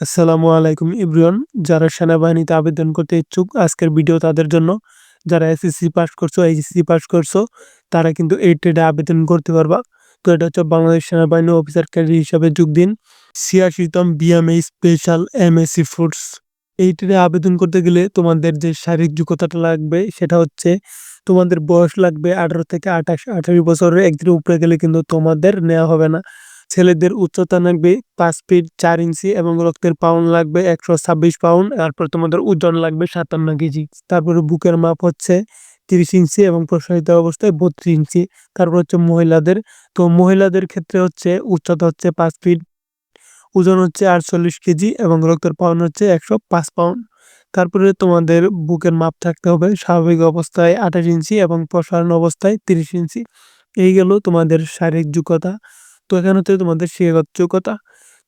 আসসালামু আলাইকুম ইব্রিয়ন। যারা সেনাবাহিনীতে আবেদন করতে ইচ্ছুক, আজকের ভিডিও তাদের জন্য। যারা এসএসসি পাস করছ, এইচএসসি পাস করছ, তারা কিন্তু এই ট্রেডে আবেদন করতে পারবা। তো এটা হচ্ছে বাংলাদেশ সেনাবাহিনী অফিসার ক্যাডার হিসাবে যোগ দিন। ছিয়াশিতম বিএমএ স্পেশাল এমএসসি ফুডস এই ট্রেডে আবেদন করতে গেলে তোমাদের যে শারীরিক যোগ্যতাটা লাগবে, সেটা হচ্ছে তোমাদের বয়স লাগবে আঠারো থেকে আঠাশ, আঠারো বছরের। একদিন উপরে গেলে কিন্তু তোমাদের নেওয়া হবে না। ছেলেদের উচ্চতা লাগবে পাঁচ ফিট চার ইঞ্চি এবং রক্তের পাউন্ড লাগবে একশো ছাব্বিশ পাউন্ড, তারপর তোমাদের ওজন লাগবে সাতান্ন কেজি। তারপরে বুকের মাপ হচ্ছে তিরিশ ইঞ্চি এবং প্রসারিত অবস্থায় বত্রিশ ইঞ্চি। তারপর হচ্ছে মহিলাদের, তো মহিলাদের ক্ষেত্রে হচ্ছে উচ্চতা হচ্ছে পাঁচ ফিট, ওজন হচ্ছে আটচল্লিশ কেজি এবং রক্তের পাউন্ড হচ্ছে একশো পাঁচ পাউন্ড। তারপরে তোমাদের বুকের মাপ থাকতে হবে স্বাভাবিক অবস্থায় আঠাশ ইঞ্চি এবং প্রসারণ অবস্থায় তিরিশ ইঞ্চি। এই গেল তোমাদের শারীরিক যোগ্যতা। তো এখানে হচ্ছে তোমাদের শিক্ষাগত যোগ্যতা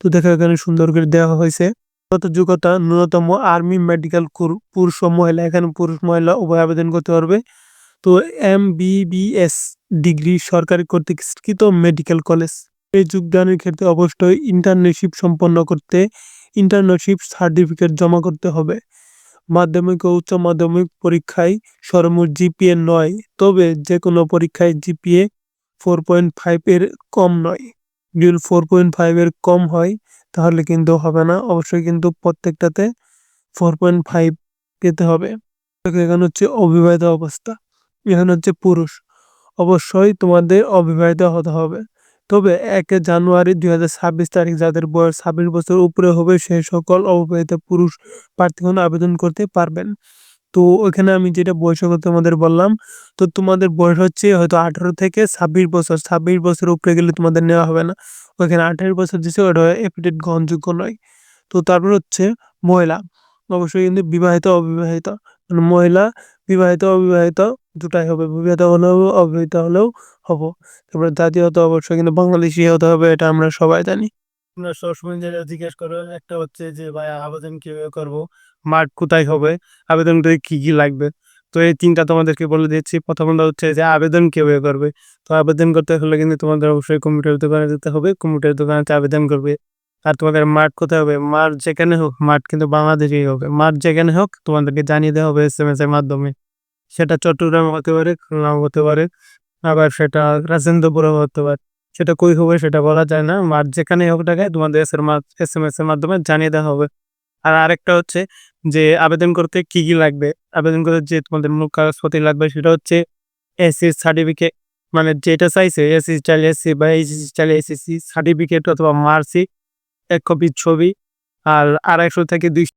তো দেখো এখানে সুন্দর করে দেওয়া হয়েছে। যোগ্যতা ন্যূনতম আর্মি মেডিকেল পুরুষ ও মহিলা। এখানে পুরুষ মহিলা উভয় আবেদন করতে পারবে। তো এম বিবিএস ডিগ্রি সরকারি কর্তৃক স্বীকৃত মেডিকেল কলেজ। এই যোগদানের ক্ষেত্রে অবশ্যই ইন্টার্নশিপ সম্পন্ন করতে ইন্টার্নশিপ সার্টিফিকেট জমা করতে হবে। মাধ্যমিক ও উচ্চ মাধ্যমিক পরীক্ষায় সর্বমোট জিপিএ নয়। তবে যে কোনো পরীক্ষায় জিপিএ ফোর পয়েন্ট ফাইভ এর কম নয়। যদি ফোর পয়েন্ট ফাইভ এর কম হয়, তাহলে কিন্তু হবে না। অবশ্যই কিন্তু প্রত্যেকটাতে ফোর পয়েন্ট ফাইভ পেতে হবে। এখানে হচ্ছে অবিবাহিত অবস্থা। এখানে হচ্ছে পুরুষ। অবশ্যই তোমাদের অবিবাহিত হতে হবে। তবে একে জানুয়ারি দুই হাজার ছাব্বিশ তারিখ, যাদের বয়স ছাব্বিশ বছর উপরে হবে, সেই সকল অবিবাহিত পুরুষ প্রার্থীগণ আবেদন করতে পারবেন। তো ওইখানে আমি যেটা বয়সের কথা তোমাদের বললাম, তো তোমাদের বয়স হচ্ছে হয়তো আঠারো থেকে ছাব্বিশ বছর। ছাব্বিশ বছর উপরে গেলে তোমাদের নেওয়া হবে না। ওইখানে আঠারো বছর দিচ্ছে ওটা এপিটেড গ্রহণযোগ্য নয়। তো তারপর হচ্ছে মহিলা। অবশ্যই কিন্তু বিবাহিত, অবিবাহিত। মানে মহিলা বিবাহিত, অবিবাহিত দুটাই হবে। বিবাহিত হলেও, অবিবাহিত হলেও হব। তারপরে জাতীয়তা অবশ্যই কিন্তু বাংলাদেশি হতে হবে, এটা আমরা সবাই জানি। তোমরা সবসময় যেটা জিজ্ঞেস করো, একটা হচ্ছে যে, ভাই, আবেদন কীভাবে করব? মাঠ কোথায় হবে? আবেদন করে কি কি লাগবে? তো এই তিনটা তোমাদেরকে বলে দিচ্ছি। প্রথমত হচ্ছে যে, আবেদন কীভাবে করবে? তো আবেদন করতে হলে কিন্তু তোমাদের অবশ্যই কম্পিউটার দোকানে যেতে হবে। কম্পিউটার দোকানে আবেদন করবে। আর তোমাদের মাঠ কোথায় হবে? মাঠ যেখানে হোক, মাঠ কিন্তু বাংলাদেশেই হবে। মাঠ যেখানে হোক, তোমাদেরকে জানিয়ে দেওয়া হবে এস এম এস এর মাধ্যমে। সেটা চট্টগ্রাম হতে পারে, খুলনা হতে পারে, আবার সেটা রাজেন্দ্রপুরে হতে পারে। সেটা কই হবে সেটা বলা যায় না। মাঠ যেখানে হোক টাকায় তোমাদের এস এর এস এম এস এর মাধ্যমে জানিয়ে দেওয়া হবে। আর আরেকটা হচ্ছে যে, আবেদন করতে কি কি লাগবে? আবেদন করতে যে তোমাদের মূল কাগজপত্র লাগবে সেটা হচ্ছে এসসি সার্টিফিকেট মানে যেটা চাইছে এসসি চাইলে এসসি বা এইচএসসি চাইলে এসএসসি সার্টিফিকেট অথবা মার্কশিট এক কপি ছবি। আর আড়াইশো থেকে দুইশো